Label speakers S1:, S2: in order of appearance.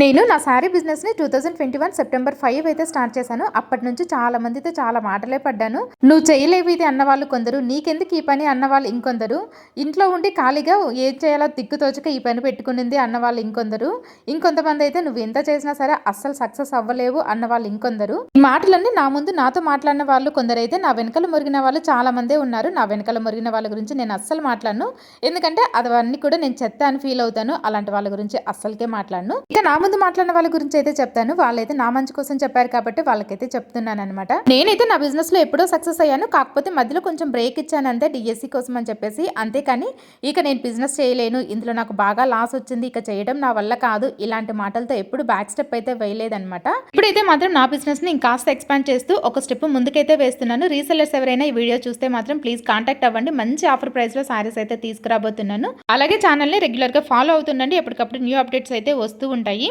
S1: నేను నా శారీ బిజినెస్ని two thousand twenty one September five అయితే స్టార్ట్ చేశాను. అప్పటి నుంచి చాలా మందితో చాలా మాటలే పడ్డాను. నువ్వు చేయలేవు ఇది అన్న వాళ్ళు కొందరు నీకెందుకు ఈ పని అన్న వాళ్ళు ఇంకొందరు. ఇంట్లో ఉండి ఖాళీగా ఏం చేయాలో దిక్కుతోచక ఈ పని పెట్టుకునింది అన్న వాళ్ళు ఇంకొందరు. ఇంకొంతమంది అయితే నువ్వు ఎంత చేసినా సరే అస్సలు సక్సెస్ అవ్వలేవు అన్న వాళ్ళు ఇంకొందరు. ఈ మాటలన్నీ నా ముందు నాతో మాట్లాడిన వాళ్ళు కొందరైతే నా వెనకాల మురిగిన వాళ్ళు చాలా మందే ఉన్నారు. నా వెనకాల మురిగిన వాళ్ళ గురించి నేను అస్సలు మాట్లాడను. ఎందుకంటే అవన్నీ కూడా నేను చెత్త అని ఫీల్ అవుతాను. అలాంటి వాళ్ళ గురించి అస్సలకే మాట్లాడను. ఇక నా ముందు మాట్లాడిన వాళ్ళ గురించి అయితే చెప్తాను. వాళ్ళైతే నా మంచి కోసం చెప్పారు కాబట్టి వాళ్ళకైతే చెప్తున్నాను అనమాట నేనైతే నా బిజినెస్లో ఎప్పుడో సక్సెస్ అయ్యాను. కాకపోతే మధ్యలో కొంచెం బ్రేక్ ఇచ్చాను అంతే డిఎస్సి కోసం అని చెప్పేసి. అంతేకాని ఇక నేను బిజినెస్ చేయలేను. ఇందులో నాకు బాగా లాస్ వచ్చింది. ఇక చేయడం నా వల్ల కాదు. ఇలాంటి మాటలతో ఎప్పుడు బ్యాక్ స్టెప్ అయితే వేయలేదనమాట ఇప్పుడైతే మాత్రం నా బిజినెస్ని ఇంకాస్త ఎక్స్పాండ్ చేస్తూ ఒక స్టెప్ ముందుకైతే వేస్తున్నాను. రీసెల్లర్స్ ఎవరైనా ఈ వీడియో చూస్తే మాత్రం ప్లీజ్ కాంటాక్ట్ అవ్వండి. మంచి ఆఫర్ ప్రైస్లో సారీస్ అయితే తీసుకురాబోతున్నాను. అలాగే ఛానల్ని రెగ్యులర్గా ఫాలో అవుతుండండి. ఎప్పటికప్పుడు న్యూ అప్డేట్స్ అయితే వస్తూ ఉంటాయి.